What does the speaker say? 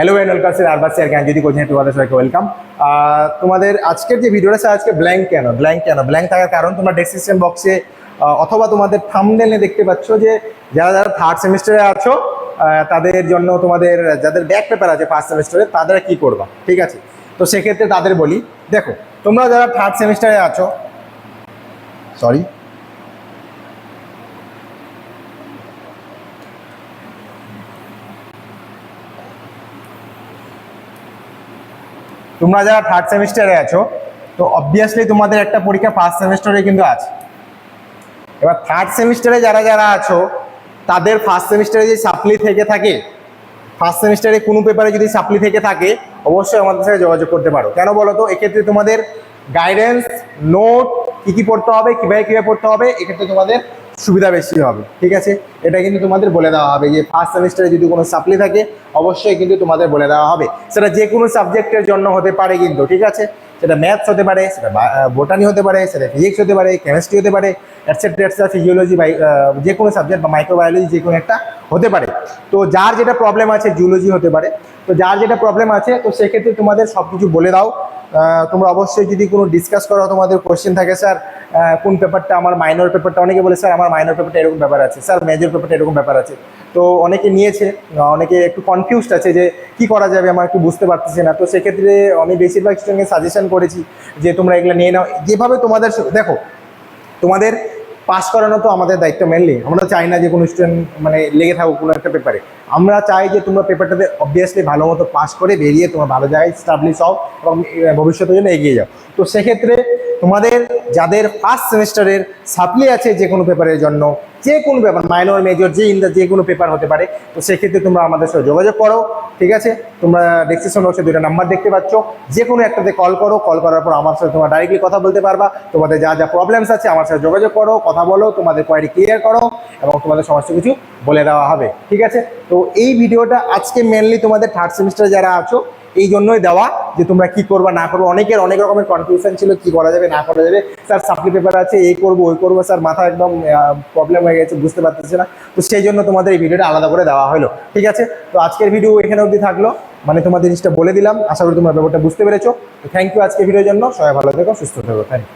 Hello and welcome sir আরবাস sir জ্ঞান যদি কোচিং তোমাদের সবাইকে ওয়েলকাম তোমাদের আজকের যে ভিডিওটা স্যার আজকে ব্ল্যাঙ্ক কেন? ব্ল্যাঙ্ক কেন? ব্ল্যাঙ্ক থাকার কারণ তোমরা ডেসক্রিপশন বক্সে অথবা তোমাদের থামনেলে দেখতে পাচ্ছ যে যারা যারা থার্ড সেমিস্টারে আছো তাদের জন্য তোমাদের, যাদের ব্যাক পেপার আছে ফার্স্ট সেমিস্টারে তাদের কি করবা? ঠিক আছে? তো সেক্ষেত্রে তাদের বলি। দেখো, তোমরা যারা থার্ড সেমিস্টারে আছো সরি তোমরা যারা থার্ড সেমিস্টারে আছো, তো অবভিয়াসলি তোমাদের একটা পরীক্ষা ফার্স্ট সেমিস্টারে কিন্তু আছে। এবার থার্ড সেমিস্টারে যারা যারা আছো, তাদের ফার্স্ট সেমিস্টারে যে সাপ্লি থেকে থাকে ফার্স্ট সেমিস্টারে কোনো পেপারে যদি সাপ্লি থেকে থাকে, অবশ্যই আমাদের সাথে যোগাযোগ করতে পারো। কেন বলো তো? এক্ষেত্রে তোমাদের গাইডেন্স নোট কী কী পড়তে হবে, কীভাবে কীভাবে পড়তে হবে, এক্ষেত্রে তোমাদের সুবিধা বেশি হবে, ঠিক আছে? এটা কিন্তু তোমাদের বলে দেওয়া হবে যে ফার্স্ট সেমিস্টারে যদি কোনো সাপ্লি থাকে, অবশ্যই কিন্তু তোমাদের বলে দেওয়া হবে। সেটা যে কোনো সাবজেক্টের জন্য হতে পারে কিন্তু, ঠিক আছে? সেটা ম্যাথস হতে পারে, সেটা বোটানি হতে পারে, সেটা ফিজিক্স হতে পারে কেমিস্ট্রি হতে পারে এটসেট্রা এটসেট্রা ফিজিওলজি বাই যে কোনো সাবজেক্ট বা মাইক্রোবায়োলজি যে কোনো একটা হতে পারে। তো যার যেটা প্রবলেম আছে জিওলজি হতে পারে। তো যার যেটা প্রবলেম আছে, তো সেক্ষেত্রে তোমাদের সব কিছু বলে দাও। তোমরা অবশ্যই যদি কোনো ডিসকাস করো, তোমাদের কোশ্চেন থাকে, স্যার কোন পেপারটা আমার মাইনর পেপারটা অনেকে বলে, স্যার, আমার মাইনর পেপারটা এরকম ব্যাপার আছে। স্যার মেজর পেপারটা এরকম ব্যাপার আছে। তো অনেকে নিয়েছে, অনেকে একটু কনফিউজড আছে যে, কি করা যাবে? আমার একটু বুঝতে পারতেছে না। তো সেক্ষেত্রে আমি বেশিরভাগ স্টুডেন্টকে সাজেশন করেছি যে, তোমরা এগুলো নিয়ে নাও। যেভাবে তোমাদের দেখো, তোমাদের পাস করানো তো আমাদের দায়িত্ব মেনলি আমরা চাই না যে কোনো স্টুডেন্ট মানে লেগে থাকুক কোনো একটা পেপারে আমরা চাই যে তোমরা পেপারটাতে অবভিয়াসলি ভালো মতো পাস করে বেরিয়ে তোমরা ভালো জায়গায় স্টাবলিশ হও এবং ভবিষ্যতের জন্য এগিয়ে যাও। তো সেক্ষেত্রে তোমাদের যাদের ফার্স্ট সেমিস্টারের সাপ্লি আছে যে কোনো পেপারের জন্য, যে কোনো পেপার মাইনর মেজর যে ইন যে কোনো পেপার হতে পারে, তো সেক্ষেত্রে তোমরা আমাদের সাথে যোগাযোগ করো। ঠিক আছে? তোমরা ডেসক্রিপশন বক্সে দুটো নাম্বার দেখতে পাচ্ছ। যে কোনো একটাতে কল করো কল করার পর আমার সাথে তোমরা ডাইরেক্টলি কথা বলতে পারবা। তোমাদের যা যা প্রবলেমস আছে আমার সাথে যোগাযোগ করো, কথা বলো, তোমাদের কোয়ারি ক্লিয়ার করো এবং তোমাদের সমস্ত কিছু বলে দেওয়া হবে। ঠিক আছে? তো এই ভিডিওটা আজকে মেনলি তোমাদের থার্ড সেমিস্টার যারা আছো, এই জন্যই দেওয়া। যে তোমরা কি করবা, না করব, অনেকের অনেক রকমের কনফিউশন ছিল, কি করা যাবে, না করা যাবে। স্যার সাপ্লি পেপার আছে এই করব, ওই করব, স্যার, মাথা একদম প্রবলেম হয়ে গেছে, বুঝতে পারতেছে না। তো সেই জন্য তোমাদের এই ভিডিওটা আলাদা করে দেওয়া হলো, ঠিক আছে? তো আজকের ভিডিও এখানে অবধি থাকল। মানে তোমাদের জিনিসটা বলে দিলাম, আশা করি তোমরা ব্যাপারটা বুঝতে পেরেছ। তো থ্যাংক ইউ আজকের ভিডিওর জন্য। সবাই ভালো থেকো, সুস্থ থেকো থ্যাংক